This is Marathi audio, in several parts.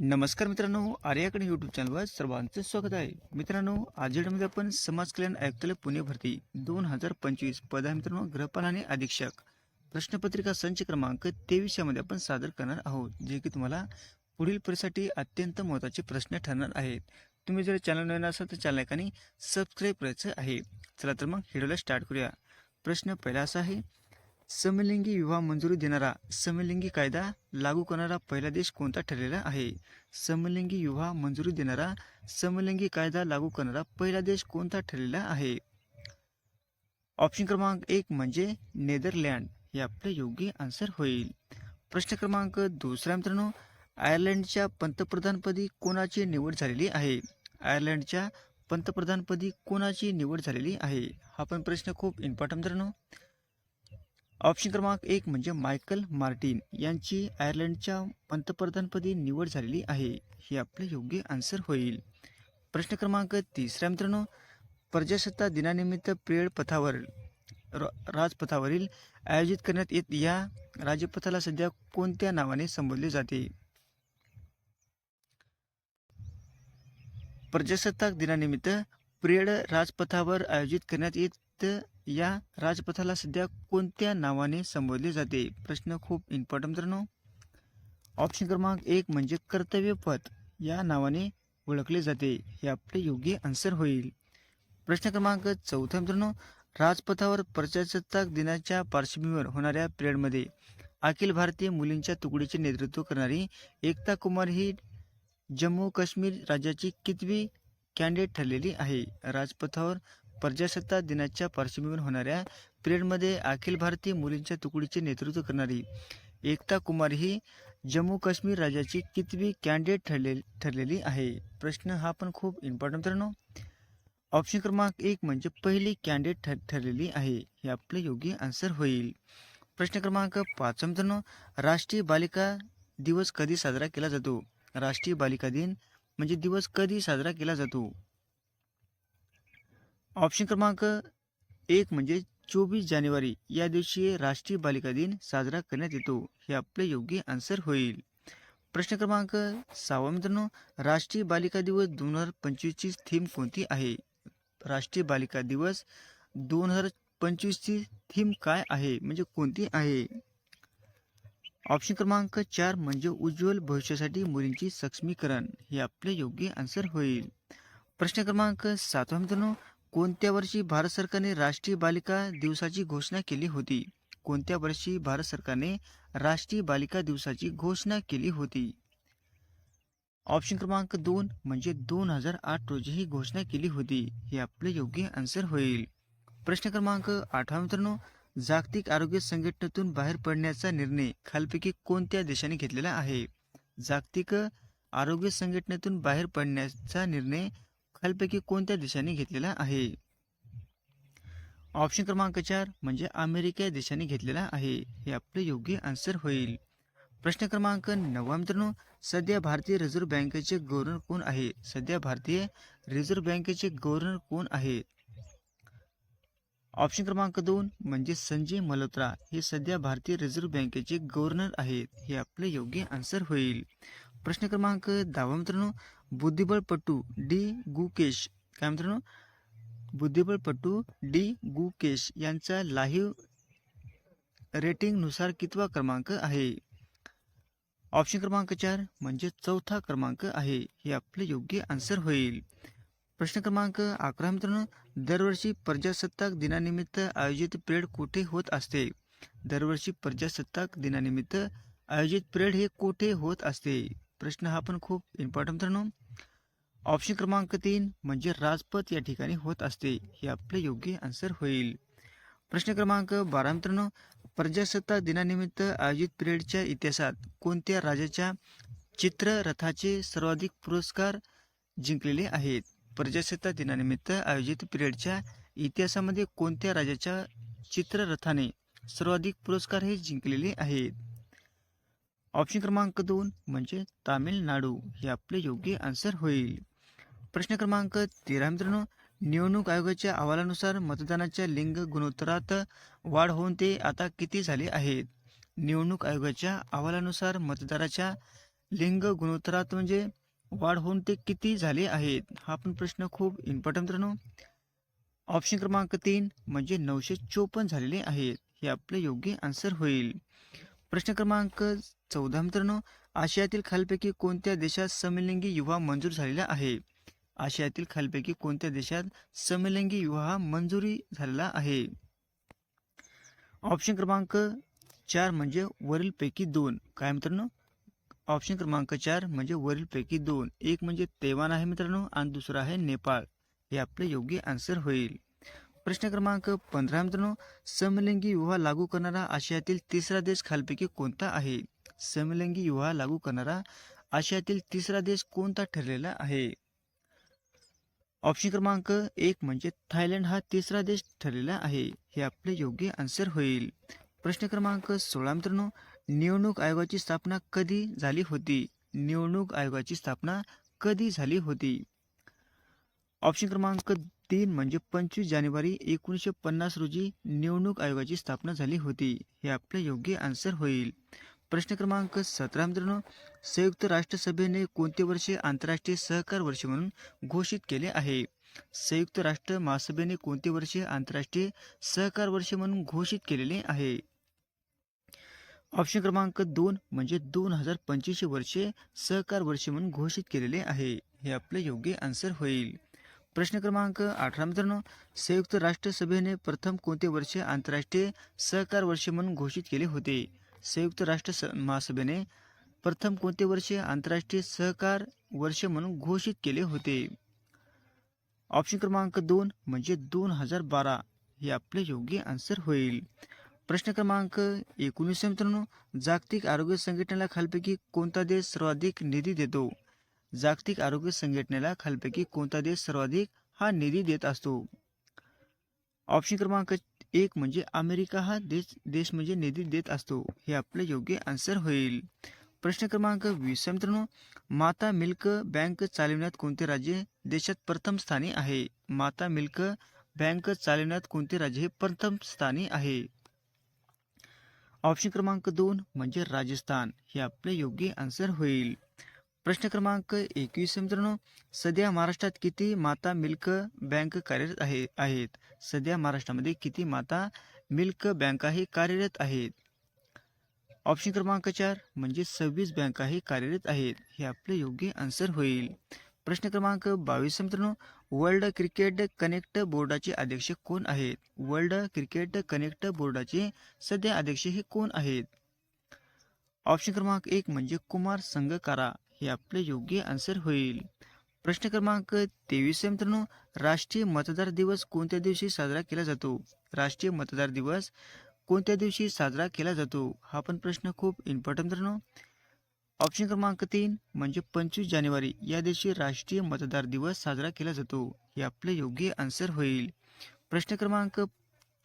नमस्कार मित्रांनो आर्याकडे यूट्यूब चॅनलवर सर्वांचं स्वागत आहे. मित्रांनो आज व्हिडिओमध्ये आपण समाज कल्याण आयुक्तालय पुणे भरती दोन हजार पंचवीस पदा मित्रांनो ग्रहपाल आणि अधीक्षक प्रश्नपत्रिका संच क्रमांक तेवीस यामध्ये आपण सादर करणार आहोत जे की तुम्हाला पुढील परीसाठी अत्यंत महत्त्वाचे प्रश्न ठरणार आहेत. तुम्ही जर चॅनल नवीन असाल तर चॅनल सबस्क्राईब करायचं आहे. चला तर मग व्हिडिओला स्टार्ट करूया. प्रश्न पहिला असा आहे समलिंगी विवाह मंजुरी देणारा समलिंगी कायदा लागू करणारा पहिला देश कोणता ठरलेला आहे? समलिंगी विवाह मंजुरी देणारा समलिंगी कायदा लागू करणारा पहिला देश कोणता ठरलेला आहे? ऑप्शन क्रमांक एक म्हणजे नेदरलँड. हे आपले योग्य आन्सर होईल. प्रश्न क्रमांक दुसरा मित्रांनो आयर्लंडच्या पंतप्रधानपदी कोणाची निवड झालेली आहे? आयर्लंडच्या पंतप्रधानपदी कोणाची निवड झालेली आहे? हा पण प्रश्न खूप इम्पॉर्टंट मित्रांनो. ऑप्शन क्रमांक एक म्हणजे मायकल मार्टिन यांची आयर्लंडच्या पंतप्रधानपदी निवड झालेली आहे. हे आपले योग्य आन्सर होईल. प्रश्न क्रमांक तिसरा मित्रांनो. प्रजासत्ताक दिनानिमित्त परेड पथावर र- राजपथावरील आयोजित करण्यात येत या राजपथाला सध्या कोणत्या नावाने संबोधले जाते? प्रजासत्ताक दिनानिमित्त परेड राजपथावर आयोजित करण्यात येत या राजपथाला सध्या कोणत्या नावाने संबोधले जाते? प्रश्न खूप इम्पॉर्टंट मित्रांनो. ऑप्शन क्रमांक एक म्हणजे कर्तव्य पथ. या नावाने ओळखले जाते. हे आपले योग्य आन्सर होईल. प्रश्न क्रमांक चौथा मित्रांनो राजपथावर प्रजासत्ताक दिनाच्या पार्श्वभूमीवर होणाऱ्या परेडमध्ये अखिल भारतीय मुलींच्या तुकडीचे नेतृत्व करणारी एकता कुमार ही जम्मू काश्मीर राज्याची कितवी कॅन्डिडेट ठरलेली आहे? राजपथावर प्रजासत्ताक दिनाच्या पार्श्वभूमीवर होणाऱ्या परेडमध्ये अखिल भारतीय मुलींच्या तुकडीचे नेतृत्व करणारी एकता कुमार ही जम्मू काश्मीर राज्याची कितवी कॅन्डिडेट ठरले ठरलेली आहे. प्रश्न हा पण खूप इम्पॉर्टंट मित्रांनो. ऑप्शन क्रमांक एक म्हणजे पहिली कॅन्डिडेट ठर ठरलेली आहे. हे आपले योग्य आन्सर होईल. प्रश्न क्रमांक पाच मित्रांनो. राष्ट्रीय बालिका दिवस कधी साजरा केला जातो? राष्ट्रीय बालिका दिन म्हणजे दिवस कधी साजरा केला जातो? ऑप्शन क्रमांक एक म्हणजे चोवीस जानेवारी या दिवशी राष्ट्रीय बालिका दिन साजरा करण्यात येतो. हे आपले योग्य आन्सर होईल. प्रश्न क्रमांक सहावा मित्रांनो राष्ट्रीय बालिका दिवस दोन हजार पंचवीसची थीम कोणती आहे? राष्ट्रीय बालिका दिवस दोन हजार पंचवीसची थीम काय आहे? म्हणजे कोणती आहे? ऑप्शन क्रमांक चार म्हणजे उज्ज्वल भविष्यासाठी मुलींची सक्षमीकरण. हे आपले योग्य आन्सर होईल. प्रश्न क्रमांक सातवा मित्रांनो कोणत्या वर्षी भारत सरकारने राष्ट्रीय बालिका दिवसाची घोषणा केली होती? कोणत्या वर्षी भारत सरकारने राष्ट्रीय बालिका दिवसाची घोषणा केली होती? ऑप्शन क्रमांक दोन म्हणजे दोन हजार आठ रोजी ही घोषणा केली होती. हे आपले योग्य आन्सर होईल. प्रश्न क्रमांक आठवा मित्रांनो जागतिक आरोग्य संघटनेतून बाहेर पडण्याचा निर्णय खालपैकी कोणत्या देशाने घेतलेला आहे? जागतिक आरोग्य संघटनेतून बाहेर पडण्याचा निर्णय खालपैकी कोणत्या देशाने घेतलेला आहे? ऑप्शन क्रमांक चार म्हणजे अमेरिका या देशाने घेतलेला आहे. हे आपले योग्य आन्सर होईल. प्रश्न क्रमांक नववा मित्रांनो सध्या भारतीय रिझर्व्ह बँकेचे गव्हर्नर कोण आहे? सध्या भारतीय रिझर्व्ह बँकेचे गव्हर्नर कोण आहे? ऑप्शन क्रमांक दोन म्हणजे संजय मल्होत्रा. हे सध्या भारतीय रिझर्व्ह बँकेचे गव्हर्नर आहेत. हे आपले योग्य आन्सर होईल. प्रश्न क्रमांक दहावा मित्रांनो बुद्धिबळपटू डी गुकेश. काय मित्रांनो? बुद्धिबळपटू डी गुकेश यांचा लाईव्ह रेटिंगनुसार कितवा क्रमांक आहे? ऑप्शन क्रमांक चार म्हणजे चौथा क्रमांक आहे. हे आपले योग्य आन्सर होईल. प्रश्न क्रमांक अकरा मित्रांनो दरवर्षी प्रजासत्ताक दिनानिमित्त आयोजित परेड कुठे होत असते? दरवर्षी प्रजासत्ताक दिनानिमित्त आयोजित परेड हे कुठे होत असते? प्रश्न हा पण खूप इम्पॉर्टंट मित्रांनो. ऑप्शन क्रमांक तीन म्हणजे राजपथ या ठिकाणी होत असते. हे आपले योग्य आन्सर होईल. प्रश्न क्रमांक बारा मित्रांनो. प्रजासत्ताक दिनानिमित्त आयोजित परेडच्या इतिहासात कोणत्या राजाच्या चित्ररथाचे सर्वाधिक पुरस्कार जिंकलेले आहेत? प्रजासत्ताक दिनानिमित्त आयोजित परेडच्या इतिहासामध्ये कोणत्या राजाच्या चित्ररथाने सर्वाधिक पुरस्कार हे जिंकलेले आहेत? ऑप्शन क्रमांक दोन म्हणजे तामिळनाडू. हे आपले योग्य आन्सर होईल. प्रश्न क्रमांक तेरा मित्रांनो निवडणूक आयोगाच्या अहवालानुसार मतदानाच्या लिंग गुणोत्तरात वाढ होऊन ते आता किती झाले आहेत? निवडणूक आयोगाच्या अहवालानुसार मतदाराच्या लिंग गुणोत्तरात म्हणजे वाढ होऊन ते किती झाले आहेत? हा पण प्रश्न खूप इम्पॉर्टंट मित्रांनो. ऑप्शन क्रमांक तीन म्हणजे नऊशे चोपन्न झालेले आहेत. हे आपले योग्य आन्सर होईल. प्रश्न क्रमांक चौदा मित्रांनो आशियातील खालपैकी कोणत्या देशात समलिंगी विवाह मंजूर झालेला आहे? आशियातील खालपैकी कोणत्या देशात समलिंगी विवाह मंजुरी झालेला आहे? ऑप्शन क्रमांक चार म्हणजे वरीलपैकी दोन. काय मित्रांनो? ऑप्शन क्रमांक चार म्हणजे वरीलपैकी दोन. एक म्हणजे तेवान आहे मित्रांनो आणि दुसरा आहे नेपाळ. हे आपले योग्य आन्सर होईल. प्रश्न क्रमांक पंधरा मित्रांनो समलिंगी विवाह लागू करणारा आशियातील तिसरा देश खालपैकी कोणता आहे? समलिंगी विवाह लागू करणारा आशियातील तिसरा देश कोणता ठरलेला आहे? ऑप्शन क्रमांक एक म्हणजे थायलंड हा तिसरा देश ठरलेला आहे. हे आपले योग्य आन्सर होईल. प्रश्न क्रमांक सोळा मित्रांनो निवडणूक आयोगाची स्थापना कधी झाली होती? निवडणूक आयोगाची स्थापना कधी झाली होती? ऑप्शन क्रमांक तीन म्हणजे पंचवीस जानेवारी एकोणीसशे पन्नास रोजी निवडणूक आयोगाची स्थापना झाली होती. हे आपले योग्य आन्सर होईल. प्रश्न क्रमांक सतरा मित्रांनो संयुक्त राष्ट्रसभेने कोणते वर्ष आंतरराष्ट्रीय सहकार वर्ष म्हणून घोषित केले आहे? संयुक्त राष्ट्र महासभेने कोणते वर्ष आंतरराष्ट्रीय सहकार वर्ष म्हणून घोषित केलेले आहे? ऑप्शन क्रमांक दोन म्हणजे दोन हजार पंचवीसशे वर्षे सहकार वर्ष म्हणून घोषित केलेले आहे. हे आपले योग्य आन्सर होईल. प्रश्न क्रमांक अठरा मित्रांनो संयुक्त राष्ट्रसभेने प्रथम कोणते वर्ष आंतरराष्ट्रीय सहकार वर्ष म्हणून घोषित केले होते? संयुक्त राष्ट्र स- महासभेने प्रथम कोणते वर्ष आंतरराष्ट्रीय सहकार वर्ष म्हणून घोषित केले होते? ऑप्शन क्रमांक दोन म्हणजे दोन हजार बारा. हे आपले योग्य आन्सर होईल. प्रश्न क्रमांक एकोणीस मित्रांनो जागतिक आरोग्य संघटनेला खालपैकी कोणता देश सर्वाधिक निधी देतो? जागतिक आरोग्य संघटनेला खालपैकी कोणता देश सर्वाधिक हा निधी देत असतो? ऑप्शन क्रमांक एक म्हणजे अमेरिका हा देश देश म्हणजे निधी देत असतो. हे आपले योग्य आन्सर होईल. प्रश्न क्रमांक वीस. मित्रांनो माता मिल्क बँक चालविण्यात कोणते राज्य देशात प्रथम स्थानी आहे? माता मिल्क बँक चालविण्यात कोणते राज्य हे प्रथम स्थानी आहे? ऑप्शन क्रमांक दोन म्हणजे राजस्थान. हे आपले योग्य आन्सर होईल. प्रश्न क्रमांक एकवीस मित्रांनो सध्या महाराष्ट्रात किती माता मिल्क बँक कार्यरत आहे आहेत? सध्या महाराष्ट्रामध्ये किती माता मिल्क बँकाही कार्यरत आहेत? ऑप्शन क्रमांक चार म्हणजे सव्वीस बँकाही कार्यरत आहेत. हे आपले योग्य आन्सर होईल. प्रश्न क्रमांक बावीस मित्रांनो वर्ल्ड क्रिकेट कनेक्ट बोर्डाचे अध्यक्ष कोण आहेत? वर्ल्ड क्रिकेट कनेक्ट बोर्डाचे सध्या अध्यक्ष हे कोण आहेत? ऑप्शन क्रमांक एक म्हणजे कुमार संगकारा. हे आपले योग्य आन्सर होईल. प्रश्न क्रमांक तेवीस मित्रांनो. राष्ट्रीय मतदार दिवस कोणत्या दिवशी साजरा केला जातो? राष्ट्रीय मतदार दिवस कोणत्या दिवशी साजरा केला जातो? हा पण प्रश्न खूप इम्पॉर्टंट मित्रांनो. ऑप्शन क्रमांक तीन म्हणजे पंचवीस जानेवारी. या दिवशी राष्ट्रीय मतदार दिवस साजरा केला जातो. हे आपले योग्य आन्सर होईल. प्रश्न क्रमांक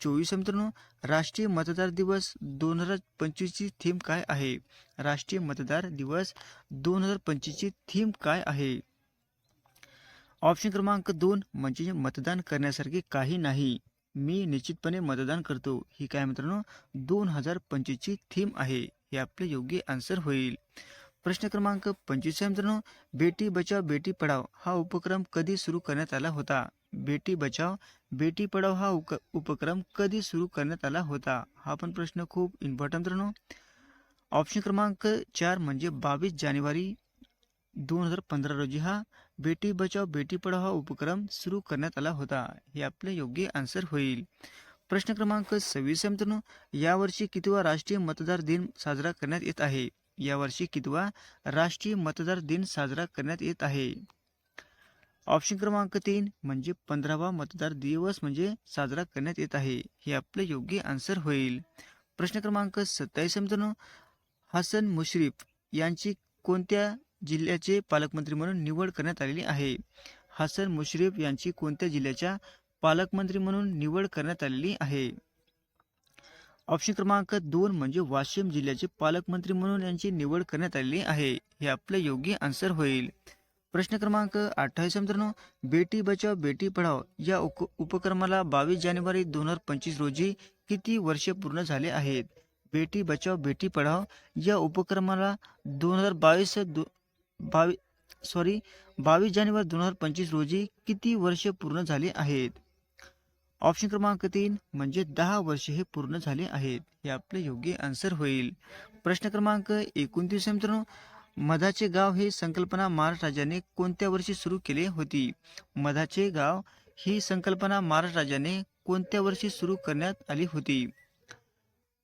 चोवीस मित्रांनो. राष्ट्रीय मतदार दिवस दोन हजार पंचवीसची थीम काय आहे? राष्ट्रीय मतदार दिवस दोन हजार पंचवीसची थीम काय आहे? ऑप्शन क्रमांक दोन म्हणजे मतदान करण्यासारखे काही नाही. मी निश्चितपणे मतदान करतो. ही काय मित्रांनो? दोन हजार पंचवीसची थीम आहे. हे आपले योग्य आन्सर होईल. प्रश्न क्रमांक पंचवीस मित्रांनो. बेटी बचाव बेटी पढाव हा उपक्रम कधी सुरू करण्यात आला होता? बेटी बचाव बेटी पढाव हा उपक्रम कधी सुरू करण्यात आला होता? हा पण प्रश्न खूप इम्पॉर्टंट मित्रांनो. ऑप्शन क्रमांक चार म्हणजे बावीस जानेवारी दोन हजार पंधरा रोजी हा बेटी बचाव बेटी पढाव हा उपक्रम सुरू करण्यात आला होता. हे आपले योग्य आन्सर होईल. प्रश्न क्रमांक सव्वीस मित्रांनो. यावर्षी कितवा राष्ट्रीय मतदार दिन साजरा करण्यात येत आहे? यावर्षी कितवा राष्ट्रीय मतदार दिन साजरा करण्यात येत आहे? ऑप्शन क्रमांक तीन म्हणजे पंधरावा मतदार दिवस म्हणजे साजरा करण्यात येत आहे. हे आपले योग्य आन्सर होईल. प्रश्न क्रमांक सत्तावीस मित्रांनो. हसन मुश्रीफ यांची कोणत्या जिल्ह्याचे पालकमंत्री म्हणून निवड करण्यात आलेली आहे? हसन मुश्रीफ यांची कोणत्या जिल्ह्याच्या पालकमंत्री म्हणून निवड करण्यात आलेली आहे? ऑप्शन क्रमांक दोन म्हणजे वाशिम जिल्ह्याचे पालकमंत्री म्हणून यांची निवड करण्यात आलेली आहे. हे आपले योग्य आन्सर होईल. प्रश्न क्रमांक अठ्ठावीस मित्रांनो. बेटी बचाव बेटी पढाव या उपक्रमाला बावीस जानेवारी दोन हजार पंचवीस रोजी किती वर्षे पूर्ण झाले आहेत? बेटी बचाव बेटी पढाव या उपक्रमाला दोन हजार बावीस दो बावी सॉरी बावीस जानेवारी दोन हजार पंचवीस रोजी किती वर्ष पूर्ण झाली आहेत? ऑप्शन क्रमांक तीन म्हणजे दहा वर्ष हे पूर्ण झाले आहेत. हे आपले योग्य आन्सर होईल. प्रश्न क्रमांक एकोणतीस मित्रांनो. मधाचे गाव ही संकल्पना महाराष्ट्र राज्याने कोणत्या वर्षी सुरू केली होती? मधाचे गाव ही संकल्पना महाराष्ट्र राज्याने कोणत्या वर्षी सुरू करण्यात आली होती?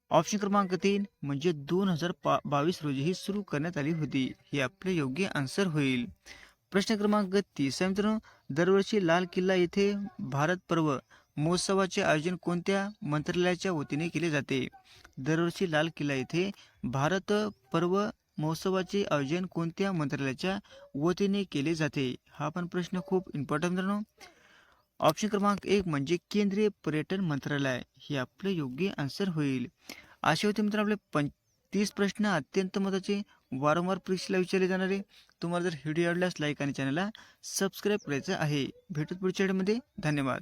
ऑप्शन क्रमांक तीन म्हणजे दोन हजार पा बावीस रोजी ही सुरू करण्यात आली होती. हे आपले योग्य आन्सर होईल. प्रश्न क्रमांक तीस मित्रांनो. दरवर्षी लाल किल्ला येथे भारत पर्व महोत्सवाचे आयोजन कोणत्या मंत्रालयाच्या वतीने केले जाते? दरवर्षी लाल किल्ला येथे भारत पर्व महोत्सवाचे आयोजन कोणत्या मंत्रालयाच्या वतीने केले जाते? हा पण प्रश्न खूप इम्पॉर्टंट मित्रांनो. ऑप्शन क्रमांक एक म्हणजे केंद्रीय पर्यटन मंत्रालय. हे आपले योग्य आन्सर होईल. असे होते मित्रांनो आपले पंचतीस प्रश्न अत्यंत महत्त्वाचे. वारंवार परीक्षेला विचारले जाणारे. तुम्हाला जर व्हिडिओ आवडल्यास लाईक आणि चॅनलला सबस्क्राईब करायचं आहे. भेटत पुढच्या व्हिडिओमध्ये धन्यवाद.